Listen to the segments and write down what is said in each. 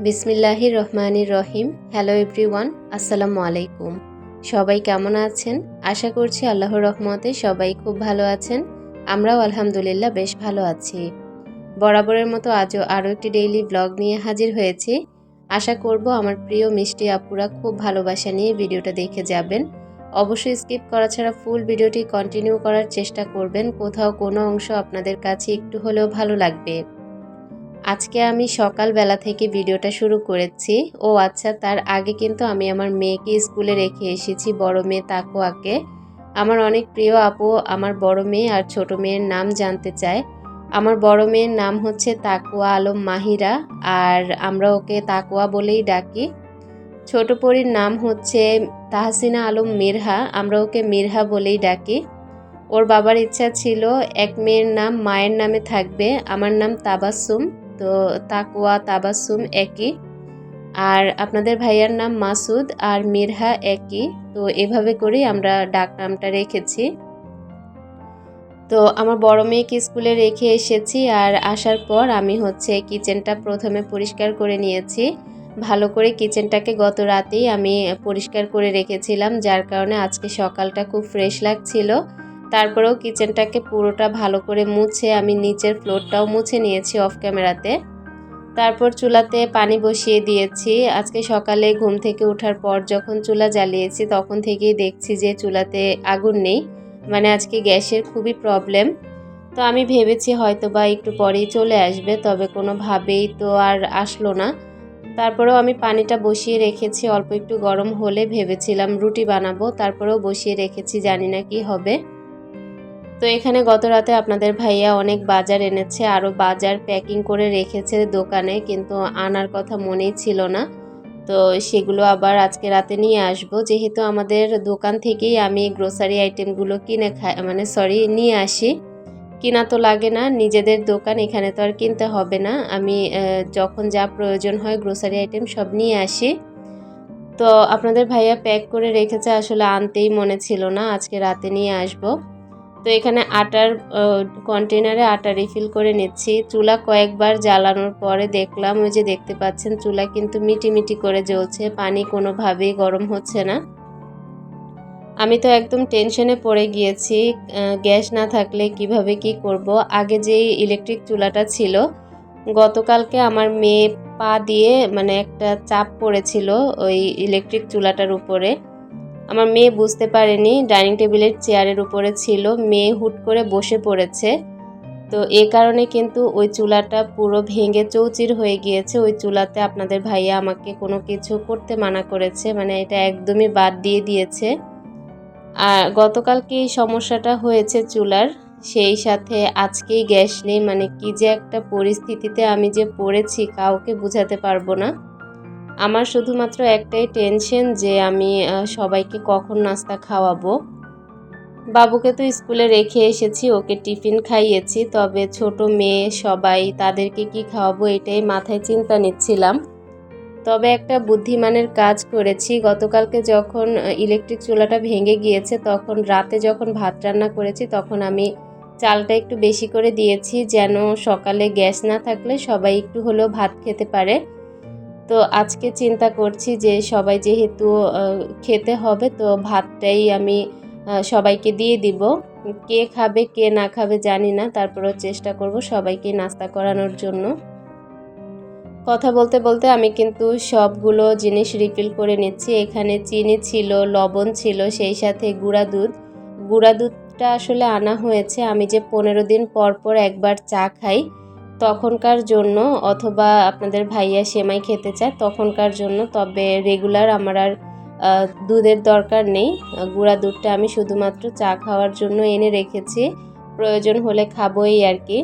বিসমিল্লাহির রহমানির রহিম hello everyone আসসালামু আলাইকুম। সবাই কেমন আছেন? আশা করছি আল্লাহর রহমতে সবাই খুব ভালো আছেন। আমরাও আলহামদুলিল্লাহ বেশ ভালো আছি। বরাবরের মতো আজও আরও একটি ডেইলি ব্লগ নিয়ে হাজির হয়েছি। আশা করব আমার প্রিয় মিষ্টি আপুরা খুব ভালোবাসা নিয়ে ভিডিওটা দেখে যাবেন। অবশ্যই স্কিপ করা ছাড়া ফুল ভিডিওটি কন্টিনিউ করার চেষ্টা করবেন। কোথাও কোনো অংশ আপনাদের কাছে একটু হলেও ভালো লাগবে। আজকে আমি সকালবেলা থেকে ভিডিওটা শুরু করেছি। ও আচ্ছা তার আগে কিন্তু আমি আমার মেয়েকে স্কুলে রেখে এসেছি, বড় মেয়ে তাকুয়াকে আমার অনেক প্রিয় আপু, আমার বড় মেয়ে আর ছোট মেয়ের নাম জানতে চায়। আমার বড় মেয়ের নাম হচ্ছে তাকুয়া আলম মাহিরা আর আমরা ওকে তাকুয়া বলেই ডাকি। ছোট পরীর নাম হচ্ছে তাহসিনা আলম মিরহা, আমরা ওকে মিরহা বলেই ডাকি। ওর বাবার ইচ্ছা ছিল এক মেয়ের নাম মায়ের নামে থাকবে, আমার নাম তাবাসুম তো তাকুয়া তাবাসুম একই। আর আপনাদের ভাইয়ার নাম মাসুদ আর মিরহা একই। তো এভাবে করেই আমরা ডাক নামটা রেখেছি। তো আমার বড় মেয়েকে স্কুলে রেখে এসেছি আর আসার পর আমি হচ্ছে কিচেনটা প্রথমে পরিষ্কার করে নিয়েছি। ভালো করে কিচেনটাকে গত রাতেই আমি পরিষ্কার করে রেখেছিলাম, যার কারণে আজকে সকালটা খুব ফ্রেশ লাগছিল। তারপরেও কিচেনটাকে পুরোটা ভালো করে মুছে আমি নিচের ফ্লোরটাও মুছে নিয়েছি অফ ক্যামেরাতে। তারপর চুলাতে পানি বসিয়ে দিয়েছি। আজকে সকালে ঘুম থেকে ওঠার পর যখন চুলা জ্বালিয়েছি তখন থেকেই দেখছি যে চুলাতে আগুন নেই। মানে আজকে গ্যাসের খুবই প্রবলেম। তো আমি ভেবেছি হয়তো বা একটু পরেই চলে আসবে, তবে কোনোভাবেই তো আর আসলো না। তারপরেও আমি পানিটা বসিয়ে রেখেছি, অল্প একটু গরম হলে ভেবেছিলাম রুটি বানাবো, তারপরেও বসিয়ে রেখেছি, জানি না কি হবে। তো এখানে গত রাতে আপনাদের ভাইয়া অনেক বাজার এনেছে আরও বাজার প্যাকিং করে রেখেছে দোকানে, কিন্তু আনার কথা মনেই ছিল না। তো সেগুলো আবার আজকে রাতে নিয়ে আসব। যেহেতু আমাদের দোকান থেকেই আমি গ্রোসারি আইটেমগুলো কিনে খাই মানে সরি নিয়ে আসি। কিনা তো লাগে না, নিজেদের দোকান, এখানে তো আর কিনতে হবে না। আমি যখন যা প্রয়োজন হয় গ্রোসারি আইটেম সব নিয়ে আসি। তো আপনাদের ভাইয়া প্যাক করে রেখেছে, আসলে আনতেই মনে ছিল না, আজকে রাতে নিয়ে আসব। তো এখানে আটার কন্টেনারে আটা রিফিল করে নিচ্ছি। চুলা কয়েকবার জ্বালানোর পরে দেখলাম, ওই যে দেখতে পাচ্ছেন, চুলা কিন্তু মিটি মিটি করে জ্বলছে, পানি কোনোভাবেই গরম হচ্ছে না। আমি তো একদম টেনশনে পড়ে গিয়েছি গ্যাস না থাকলে কীভাবে কি করব? আগে যেই ইলেকট্রিক চুলাটা ছিল, গতকালকে আমার মেয়ে পা দিয়ে মানে একটা চাপ পড়েছিল ওই ইলেকট্রিক চুলাটার উপরে। আমার মেয়ে বুঝতে পারেনি, ডাইনিং টেবিলের চেয়ারের উপরে ছিল, মেয়ে হুট করে বসে পড়েছে। তো এ কারণে কিন্তু ওই চুলাটা পুরো ভেঙে চৌচির হয়ে গিয়েছে। ওই চুলাতে আপনাদের ভাইয়া আমাকে কোনো কিছু করতে মানা করেছে মানে এটা একদমই বাদ দিয়ে দিয়েছে। আর গতকাল কি সমস্যাটা হয়েছে চুলার? সেই সাথে আজকেই গ্যাস নেই মানে কি যে একটা পরিস্থিতিতে আমি যে পড়েছি, কাউকে বুঝাতে পারব না। আমার শুধুমাত্র একটাই টেনশন যে আমি সবাইকে কখন নাস্তা খাওয়াবো। বাবুকে তো স্কুলে রেখে এসেছি, ওকে টিফিন খাইয়েছি, তবে ছোট মেয়ে, সবাই তাদেরকে কি খাওয়াবো এটাই মাথায় চিন্তা নিচ্ছিলাম। তবে একটা বুদ্ধিমানের কাজ করেছি, গতকালকে যখন ইলেকট্রিক চুলাটা ভেঙে গিয়েছে, তখন রাতে যখন ভাত রান্না করেছি, তখন আমি চালটা একটু বেশি করে দিয়েছি, যেন সকালে গ্যাস না থাকলে সবাই একটু হলেও ভাত খেতে পারে। তো আজকে চিন্তা করছি যে সবাই যেহেতু খেতে হবে, তো ভাতটাই আমি সবাইকে দিয়ে দিব। কে খাবে, কে না খাবে জানি না, তারপরেও চেষ্টা করব সবাইকে নাস্তা করানোর জন্য। কথা বলতে বলতে আমি কিন্তু সবগুলো জিনিস রিফিল করে নিচ্ছি। এখানে চিনি ছিল, লবণ ছিল, সেই সাথে গুঁড়া দুধ। গুঁড়া দুধটা আসলে আনা হয়েছে। আমি যে পনেরো দিন পর পর একবার চা খাই। তখনকার জন্য অথবা আপনাদের ভাইয়া সেমাই খেতে চায়, তখনকার জন্য। তবে রেগুলার আমার আর দুধের দরকার নেই। গুঁড়া দুধটা আমি শুধুমাত্র চা খাওয়ার জন্য এনে রেখেছি। প্রয়োজন হলে খাবোই আর কি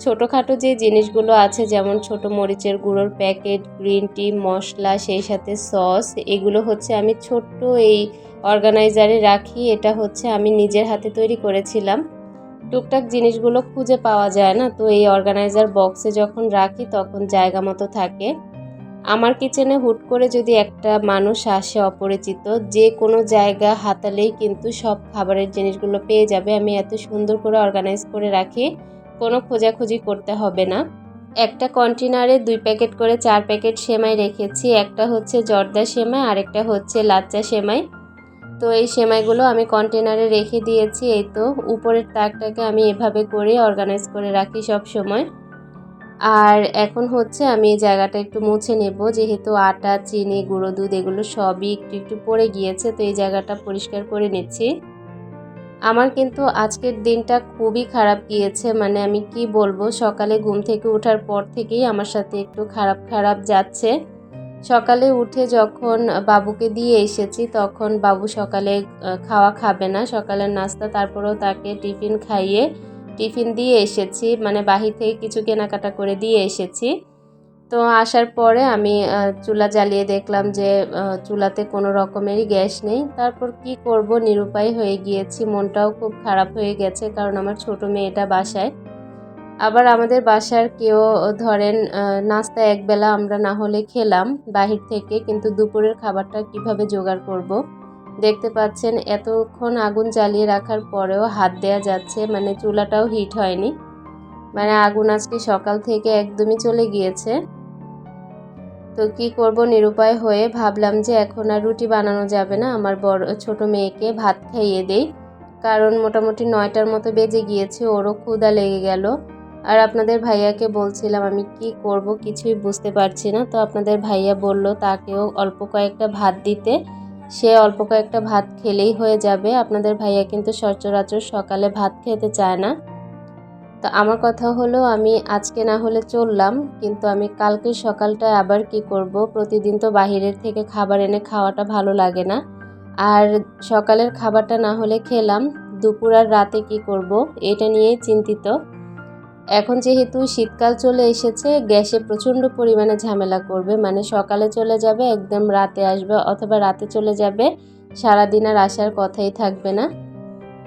ছোটোখাটো যে জিনিসগুলো আছে, যেমন ছোট মরিচের গুঁড়োর প্যাকেট, গ্রিন টি, মশলা, সেই সাথে সস, এগুলো হচ্ছে আমি ছোট্ট এই অর্গানাইজারে রাখি। এটা হচ্ছে আমি নিজের হাতে তৈরি করেছিলাম। টুকটাক জিনিসগুলো খুঁজে পাওয়া যায় না। তো এই অর্গানাইজার বক্সে যখন রাখি, তখন জায়গা মতো থাকে। আমার কিচেনে হুট করে যদি একটা মানুষ আসে অপরিচিত, যে কোনো জায়গা হাতালেই কিন্তু সব খাবারের জিনিসগুলো পেয়ে যাবে। আমি এত সুন্দর করে অর্গানাইজ করে রাখি, কোনো খোঁজাখুঁজি করতে হবে না। একটা কন্টেনারে দুই প্যাকেট করে চার প্যাকেট সেমাই রেখেছি। একটা হচ্ছে জর্দা সেমাই, আরেকটা হচ্ছে লাচ্চা সেমাই। তো এই সেমাইগুলো আমি কন্টেনারে রেখে দিয়েছি, এই তো। উপরের তাকটাকে আমি এভাবে করে অর্গানাইজ করে রাখি সব সময়। আর এখন হচ্ছে আমি এই জায়গাটা একটু মুছে নেব, যেহেতু আটা, চিনি, গুঁড়ো, দুধ এগুলো সবই একটু একটু পড়ে গিয়েছে, তো এই জায়গাটা পরিষ্কার করে নিচ্ছি। আমার কিন্তু আজকের দিনটা খুবই খারাপ গিয়েছে মানে আমি কি বলব, সকালে ঘুম থেকে ওঠার পর থেকেই আমার সাথে একটু খারাপ খারাপ যাচ্ছে। সকালে উঠে যখন বাবুকে দিয়ে এসেছি, তখন বাবু সকালে খাওয়া খাবে না। সকালের নাস্তা, তারপরেও তাকে টিফিন খাইয়ে টিফিন দিয়ে এসেছি মানে বাহির থেকে কিছু কেনাকাটা করে দিয়ে এসেছি। তো আসার পরে আমি চুলা জ্বালিয়ে দেখলাম যে চুলাতে কোনো রকমেরই গ্যাস নেই। তারপর কি করব? নিরুপায় হয়ে গিয়েছি। মনটাও খুব খারাপ হয়ে গেছে, কারণ আমার ছোট মেয়েটা বাসায়। আবার আমাদের বাসার কেউ ধরেন নাস্তা একবেলা আমরা না হলে খেলাম বাহির থেকে, কিন্তু দুপুরের খাবারটা কীভাবে জোগাড় করব। দেখতে পাচ্ছেন এতক্ষণ আগুন জ্বালিয়ে রাখার পরেও হাত দেয়া যাচ্ছে মানে চুলাটাও হিট হয়নি। মানে আগুন আজকে সকাল থেকে একদমই চলে গিয়েছে। তো কি করব নিরুপায় হয়ে ভাবলাম যে এখন আর রুটি বানানো যাবে না, আমার বড়, ছোট মেয়েকে ভাত খাইয়ে দেই। কারণ মোটামুটি নয়টার মতো বেজে গিয়েছে, ওরও ক্ষুদা লেগে গেল। আর আপনাদের ভাইয়াকে বলছিলাম, আমি কি করব কিছুই বুঝতে পারছি না। তো আপনাদের ভাইয়া বলল, তাকেও অল্প কয়েকটা ভাত দিতে। সে অল্প কয়েকটা ভাত খেলেই হয়ে যাবে। আপনাদের ভাইয়া কিন্তু সচরাচর সকালে ভাত খেতে চায় না। তো আমার কথা হলো, আমি আজকে না হলে চললাম, কিন্তু আমি কালকে সকালটায় আবার কি করব? প্রতিদিন তো বাহিরের থেকে খাবার এনে খাওয়াটা ভালো লাগে না। আর সকালের খাবারটা না হলে খেলাম। দুপুর আর রাতে কি করব? এটা নিয়েই চিন্তিত। এখন যেহেতু শীতকাল চলে এসেছে, গ্যাসে প্রচণ্ড পরিমাণে ঝামেলা করবে। মানে সকালে চলে যাবে, একদম রাতে আসবে অথবা রাতে চলে যাবে। সারাদিন আর আসার কথাই থাকবে না।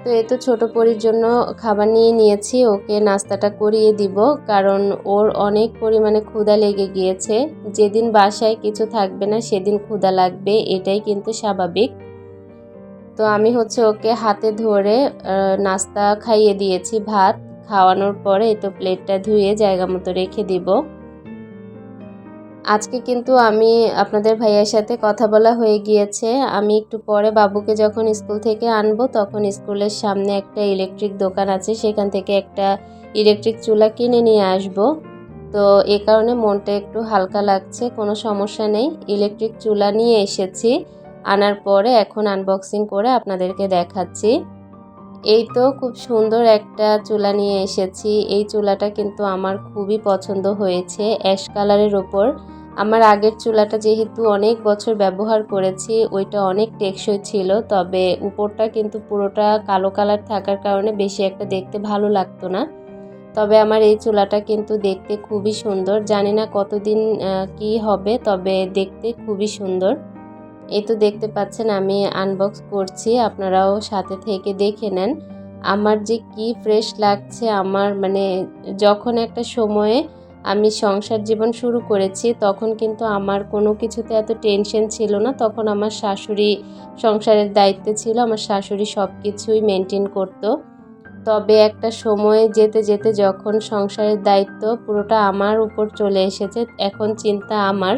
তো এ তো ছোটো পরির জন্য খাবার নিয়ে নিয়েছি, ওকে নাস্তাটা করিয়ে দিব। কারণ ওর অনেক পরিমাণে ক্ষুধা লেগে গিয়েছে। যেদিন বাসায় কিছু থাকবে না, সেদিন ক্ষুধা লাগবে, এটাই কিন্তু স্বাভাবিক। তো আমি হচ্ছে ওকে হাতে ধরে নাস্তা খাইয়ে দিয়েছি, ভাত। খাওয়ানোর পরে তো প্লেটটা ধুয়ে জায়গা মতো রেখে দিব। আজকে কিন্তু আমি আপনাদের ভাইয়ার সাথে কথা বলা হয়ে গিয়েছে। আমি একটু পরে বাবুকে যখন স্কুল থেকে আনব, তখন স্কুলের সামনে একটা ইলেকট্রিক দোকান আছে, সেখান থেকে একটা ইলেকট্রিক চুলা কিনে নিয়ে আসব। তো এ কারণে মনটা একটু হালকা লাগছে, কোনো সমস্যা নেই। ইলেকট্রিক চুলা নিয়ে এসেছি, আনার পরে এখন আনবক্সিং করে আপনাদেরকে দেখাচ্ছি। এই তো খুব সুন্দর একটা চুলা নিয়ে এসেছি। এই চুলাটা কিন্তু আমার খুবই পছন্দ হয়েছে। অ্যাশ কালারের ওপর। আমার আগের চুলাটা যেহেতু অনেক বছর ব্যবহার করেছি, ওইটা অনেক টেকসই ছিল, তবে উপরটা কিন্তু পুরোটা কালো কালার থাকার কারণে বেশি একটা দেখতে ভালো লাগতো না। তবে আমার এই চুলাটা কিন্তু দেখতে খুবই সুন্দর। জানি না কতদিন কি হবে, তবে দেখতে খুবই সুন্দর। এই তো দেখতে পাচ্ছেন, আমি আনবক্স করছি, আপনারাও সাথে থেকে দেখে নেন। আমার যে কি ফ্রেশ লাগছে, আমার মানে যখন একটা সময়ে আমি সংসার জীবন শুরু করেছি, তখন কিন্তু আমার কোনো কিছুতে এত টেনশন ছিল না। তখন আমার শাশুড়ি সংসারের দায়িত্বে ছিল, আমার শাশুড়ি সব কিছুই মেনটেন করতো। তবে একটা সময়ে যেতে যেতে যখন সংসারের দায়িত্ব পুরোটা আমার উপর চলে এসেছে, এখন চিন্তা আমার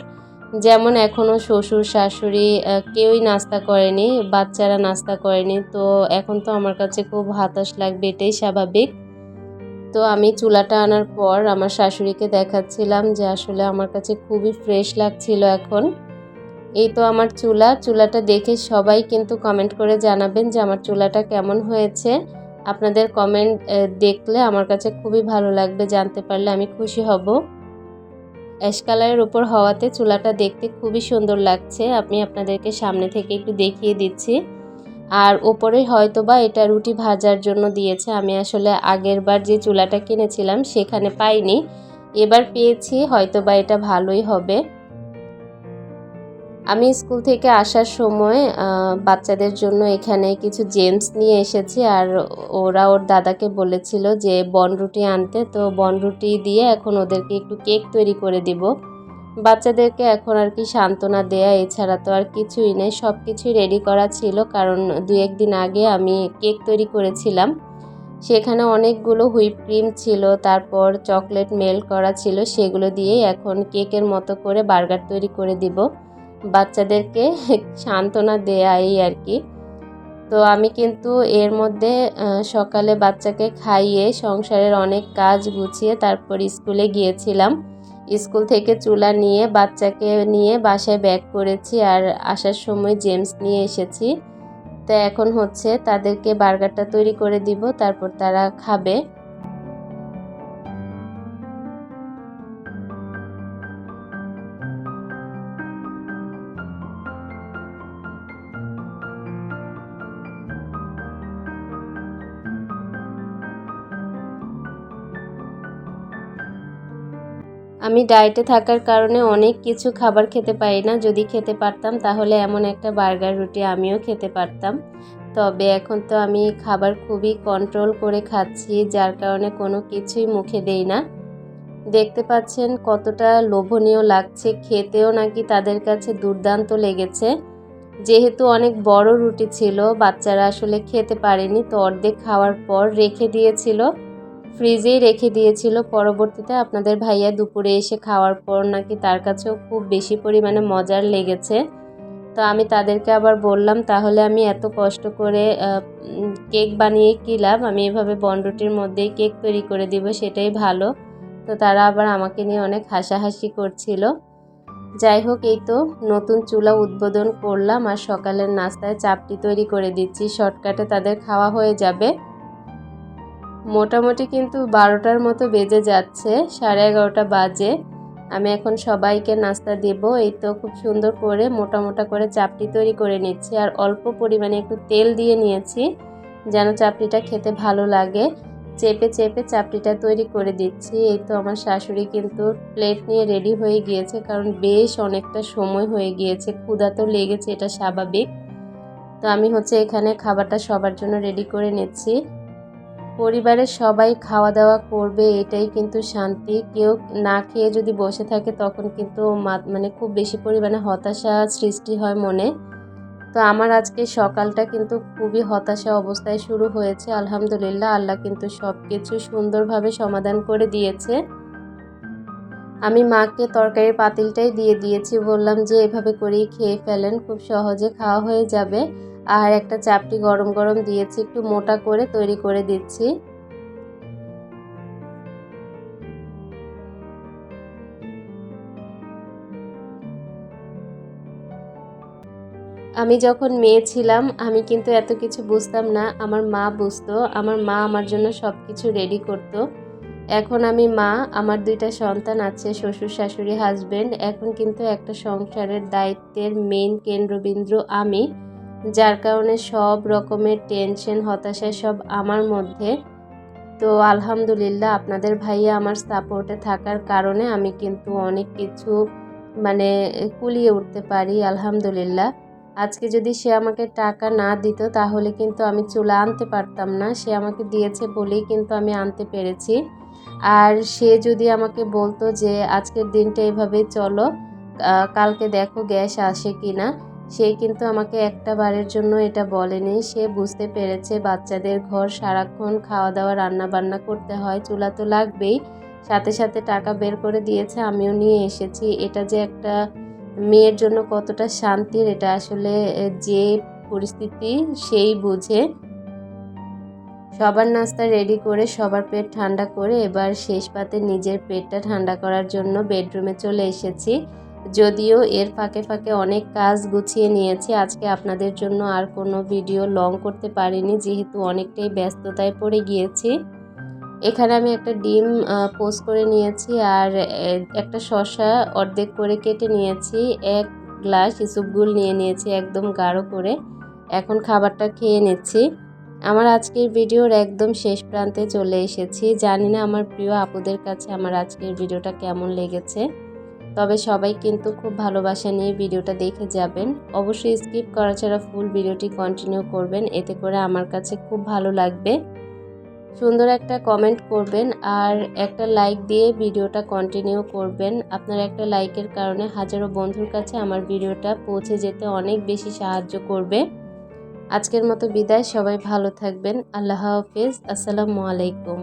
যেমন এখনও শ্বশুর, শাশুড়ি কেউই নাস্তা করেনি, বাচ্চারা নাস্তা করেনি, তো এখন তো আমার কাছে খুব হতাশ লাগবে, এটাই স্বাভাবিক। তো আমি চুলাটা আনার পর আমার শাশুড়িকে দেখাচ্ছিলাম যে আসলে আমার কাছে খুবই ফ্রেশ লাগছিল এখন। এই তো আমার চুলা, চুলাটা দেখে সবাই কিন্তু কমেন্ট করে জানাবেন যে আমার চুলাটা কেমন হয়েছে। আপনাদের কমেন্ট দেখলে আমার কাছে খুবই ভালো লাগবে, জানতে পারলে আমি খুশি হব। অ্যাশ কালারের উপর হওয়াতে চুলাটা দেখতে খুবই সুন্দর লাগছে। আমি আপনাদেরকে সামনে থেকে একটু দেখিয়ে দিচ্ছি। আর ওপরে হয়তো বা এটা রুটি ভাজার জন্য দিয়েছে। আমি আসলে আগের বার যে চুলাটা কিনেছিলাম সেখানে পাইনি। এবার পেয়েছি হয়তো বা এটা ভালোই হবে। আমি স্কুল থেকে আসার সময় বাচ্চাদের জন্য এখানে কিছু জেমস নিয়ে এসেছি আর ওরা ওর দাদাকে বলেছিল যে বনরুটি আনতে। তো বনরুটি দিয়ে এখন ওদেরকে একটু কেক তৈরি করে দিব। বাচ্চাদেরকে এখন আর কি সান্ত্বনা দেয়া, এছাড়া তো আর কিছুই নেই। সব কিছুই রেডি করা ছিল কারণ দু একদিন আগে আমি কেক তৈরি করেছিলাম। সেখানে অনেকগুলো হুইপ ক্রিম ছিল, তারপর চকলেট মেল্ট করা ছিল, সেগুলো দিয়েই এখন কেকের মতো করে বার্গার তৈরি করে দিব। বাচ্চাদেরকে সান্ত্বনা দেয়া এই আর কি। তো আমি কিন্তু এর মধ্যে সকালে বাচ্চাকে খাইয়ে সংসারের অনেক কাজ গুছিয়ে তারপর স্কুলে গিয়েছিলাম। স্কুল থেকে চুলা নিয়ে বাচ্চাকে নিয়ে বাসায় ব্যাক করেছি আর আসার সময় জেমস নিয়ে এসেছি। তো এখন হচ্ছে তাদেরকে বার্গারটা তৈরি করে দিব, তারপর তারা খাবে। আমি ডায়েটে থাকার কারণে অনেক কিছু খাবার খেতে পারি না। যদি খেতে পারতাম, তাহলে এমন একটা বার্গার রুটি আমিও খেতে পারতাম। তবে এখন তো আমি খাবার খুবই কন্ট্রোল করে খাচ্ছি, যার কারণে কোনো কিছুই মুখে দেই না। দেখতে পাচ্ছেন কতটা লোভনীয় লাগছে। খেতেও নাকি তাদের কাছে দুর্দান্ত লেগেছে। যেহেতু অনেক বড় রুটি ছিল, বাচ্চারা আসলে খেতে পারেনি, তো অর্ধেক খাওয়ার পর রেখে দিয়েছিল। ফ্রিজেই রেখে দিয়েছিল। পরবর্তীতে আপনাদের ভাইয়া দুপুরে এসে খাওয়ার পর নাকি তার কাছেও খুব বেশি পরিমাণে মজার লেগেছে। তো আমি তাদেরকে আবার বললাম, তাহলে আমি এত কষ্ট করে কেক বানিয়ে কী লাভ? আমি এভাবে বন্ডটির মধ্যেই কেক তৈরি করে দিব, সেটাই ভালো। তো তারা আবার আমাকে নিয়ে অনেক হাসাহাসি করছিল। যাই হোক, এই তো নতুন চুলা উদ্বোধন করলাম আর সকালের নাস্তায় চাপটি তৈরি করে দিচ্ছি। শর্টকাটে তাদের খাওয়া হয়ে যাবে। মোটামুটি কিন্তু বারোটার মতো বেজে যাচ্ছে, সাড়ে এগারোটা বাজে। আমি এখন সবাইকে নাস্তা দেব। এই তো খুব সুন্দর করে মোটা মোটা করে চাপটি তৈরি করে নিচ্ছি আর অল্প পরিমাণে একটু তেল দিয়ে নিয়েছি যেন চাপটিটা খেতে ভালো লাগে। চেপে চেপে চাপটিটা তৈরি করে দিচ্ছি। এই তো আমার শাশুড়ি কিন্তু প্লেট নিয়ে রেডি হয়ে গিয়েছে কারণ বেশ অনেকটা সময় হয়ে গিয়েছে ক্ষুদা তো লেগেছে, এটা স্বাভাবিক। তো আমি হচ্ছে এখানে খাবারটা সবার জন্য রেডি করে নিচ্ছি। পরিবারের সবাই খাওয়া দাওয়া করবে, এটাই কিন্তু শান্তি। কেউ না খেয়ে যদি বসে থাকে, তখন কিন্তু মানে খুব বেশি পরিমাণে হতাশা সৃষ্টি হয় মনে। তো আমার আজকে সকালটা কিন্তু খুবই হতাশা অবস্থায় শুরু হয়েছে। আলহামদুলিল্লাহ, আল্লাহ কিন্তু সব কিছু সুন্দরভাবে সমাধান করে দিয়েছে। আমি মাকে তরকারির পাতিলটাই দিয়ে দিয়েছি। বললাম যে, এভাবে করেই খেয়ে ফেলেন, খুব সহজে খাওয়া হয়ে যাবে। আর একটা চাপটি গরম গরম দিয়েছি, একটু মোটা করে তৈরি করে দিচ্ছি। আমি যখন মেয়ে ছিলাম, আমি কিন্তু এত কিছু বুঝতাম না, আমার মা বুঝতো, আমার মা আমার জন্য সব কিছু রেডি করতো। এখন আমি মা, আমার দুইটা সন্তান আছে, শ্বশুর, শাশুড়ি হাজব্যান্ড এখন কিন্তু একটা সংসারের দায়িত্বের মেন কেন্দ্রবিন্দু আমি। যার কারণে সব রকমের টেনশন, হতাশা সব আমার মধ্যে। তো আলহামদুলিল্লাহ, আপনাদের ভাইয়া আমার সাপোর্টে থাকার কারণে আমি কিন্তু অনেক কিছু মানে কুলিয়ে উঠতে পারি, আলহামদুলিল্লাহ। আজকে যদি সে আমাকে টাকা না দিত, তাহলে কিন্তু আমি চুলা আনতে পারতাম না। সে আমাকে দিয়েছে বলেই কিন্তু আমি আনতে পেরেছি। আর সে যদি আমাকে বলতো যে, আজকের দিনটা এভাবে চলো কালকে দেখো গ্যাস আসে কি না সে কিন্তু আমাকে একটা বারের জন্য এটা বলেনি। সে বুঝতে পেরেছে বাচ্চাদের ঘর সারাক্ষণ খাওয়া দাওয়া রান্না বান্না করতে হয়, চুলা তো লাগবেই। সাথে সাথে টাকা বের করে দিয়েছে, আমিও নিয়ে এসেছি। এটা যে একটা মেয়ের জন্য কতটা শান্তির, এটা আসলে যে পরিস্থিতি সেই বুঝে। সবার নাস্তা রেডি করে, সবার পেট ঠান্ডা করে, এবার শেষ পাতে নিজের পেটটা ঠান্ডা করার জন্য বেডরুমে চলে এসেছি। যদিও এর ফাঁকে ফাঁকে অনেক কাজ গুছিয়ে নিয়েছি। আজকে আপনাদের জন্য আর কোনো ভিডিও লং করতে পারিনি, যেহেতু অনেকটাই ব্যস্ততায় পড়ে গিয়েছি। এখানে আমি একটা ডিম পোস্ট করে নিয়েছি আর একটা শশা অর্ধেক করে কেটে নিয়েছি। এক গ্লাস ইসুপগুল নিয়ে নিয়েছি একদম গাঢ় করে। এখন খাবারটা খেয়ে নিচ্ছি। আমার আজকের ভিডিওর একদম শেষ প্রান্তে চলে এসেছি। জানি না আমার প্রিয় আপুদের কাছে আমার আজকের ভিডিওটা কেমন লেগেছে। তবে সবাই কিন্তু খুব ভালোবাসা নিয়ে ভিডিওটা দেখে যাবেন। অবশ্যই স্কিপ করা ছাড়া ফুল ভিডিওটি কন্টিনিউ করবেন, এতে করে আমার কাছে খুব ভালো লাগবে। সুন্দর একটা কমেন্ট করবেন আর একটা লাইক দিয়ে ভিডিওটা কন্টিনিউ করবেন। আপনার একটা লাইকের কারণে হাজারো বন্ধুর কাছে আমার ভিডিওটা পৌঁছে যেতে অনেক বেশি সাহায্য করবে। আজকের মতো বিদায়, সবাই ভালো থাকবেন। আল্লাহ হাফেজ, আসসালামু আলাইকুম।